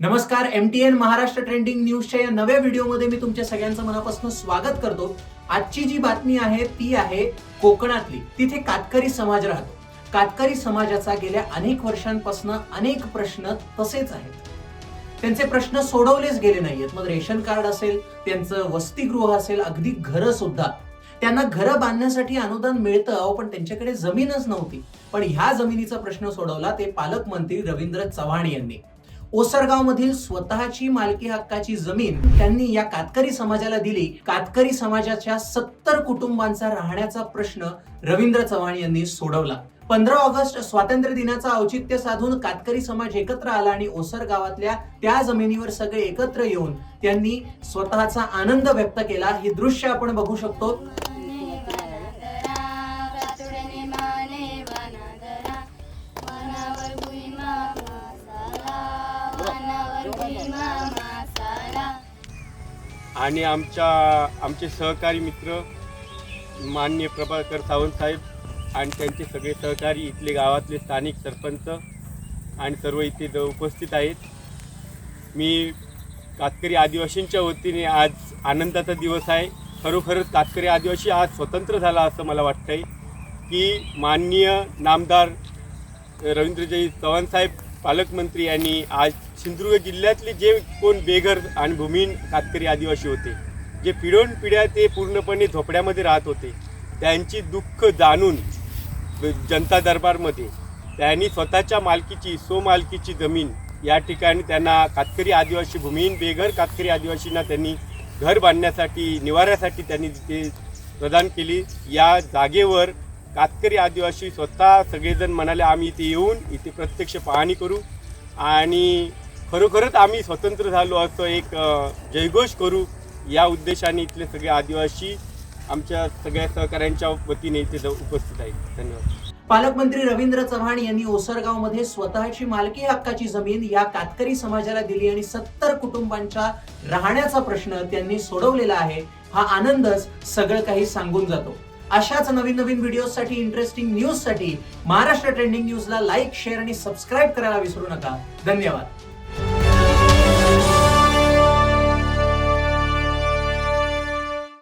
नमस्कार M T N Maharashtra trending न्यूजच्या या नव्या व्हिडिओमध्ये मी तुमच्या सगळ्यांचं मनापासून स्वागत करतो. आजची जी बातमी आहे ती आहे कोकणातली. तिथे कातकरी समाज राहतो. कातकरी समाजाचा गेल्या अनेक वर्षांपासून अनेक प्रश्न तसेच आहेत. त्यांचे प्रश्न सोडवलेच गेले नाहीयेत. मग रेशन कार्ड असेल त्यांचं वसतिगृह असेल अगदी घरं सुद्धा. त्यांना घरं बांधण्यासाठी अनुदान मिळतं अहो पण त्यांच्याकडे जमीनच नव्हती. पण ह्या जमिनीचा प्रश्न सोडवला ते पालकमंत्री रवींद्र चव्हाण यांनी. ओसरगाव मधील स्वतःची मालकी हक्काची जमीन त्यांनी या कातकरी समाजाला दिली. कातकरी समाजाच्या सत्तर कुटुंबांचा राहण्याचा प्रश्न रवींद्र चव्हाण यांनी सोडवला. पंधरा ऑगस्ट स्वातंत्र्य दिनाचा औचित्य साधून कातकरी समाज एकत्र आला आणि ओसर गावातल्या त्या जमिनीवर सगळे एकत्र येऊन त्यांनी स्वतःचा आनंद व्यक्त केला. हे दृश्य आपण बघू शकतो. आणि आमच्या आमचे सहकारी मित्र माननीय प्रभाकर सावंत साहेब आणि त्यांचे सगळे सहकारी इथले गावातले स्थानिक सरपंच आणि सर्व इथे ज- उपस्थित आहेत. मी कातकरी आदिवासींच्या वतीने आज आनंदाचा दिवस आहे. खरोखरच कातकरी आदिवासी आज स्वतंत्र झाला असं मला वाटतं आहे की माननीय नामदार रवींद्रजयी चव्हाणसाहेब पालकमंत्री यांनी आज सिंधुदुर्ग जिल्ह्यातले जे कोण बेघर आणि भूमिहीन कातकरी आदिवासी होते जे पिढोन पिढ्या ते पूर्णपणे झोपड्यामध्ये राहत होते त्यांची दुःख जाणून जनता दरबारमध्ये त्यांनी स्वतःच्या मालकीची स्वमालकीची जमीन या ठिकाणी त्यांना कातकरी आदिवासी भूमिहीन बेघर कातकरी आदिवासींना त्यांनी घर बांधण्यासाठी निवाऱ्यासाठी त्यांनी तिथे प्रदान केली. या जागेवर कातकरी आदिवासी स्वतः सगळेजण म्हणाले आम्ही इथे येऊन इथे प्रत्यक्ष पाहणी करू आणि खरोखरच आम्ही स्वतंत्र झालो असं एक जयघोष करू. या उद्देशाने इथले सगळे आदिवासी आमच्या सगळ्या सहकाऱ्यांच्या वतीने इथे उपस्थित आहेत. धन्यवाद. पालकमंत्री रवींद्र चव्हाण यांनी ओसरगावमध्ये स्वतःची मालकी हक्काची जमीन या कातकरी समाजाला दिली आणि सत्तर कुटुंबांच्या राहण्याचा प्रश्न त्यांनी सोडवलेला आहे. हा आनंदच सगळं काही सांगून जातो. अशाच नवीन नवीन व्हिडिओसाठी इंटरेस्टिंग न्यूजसाठी महाराष्ट्र ट्रेंडिंग न्यूजला लाईक शेअर आणि सबस्क्राईब करायला विसरू नका. धन्यवाद.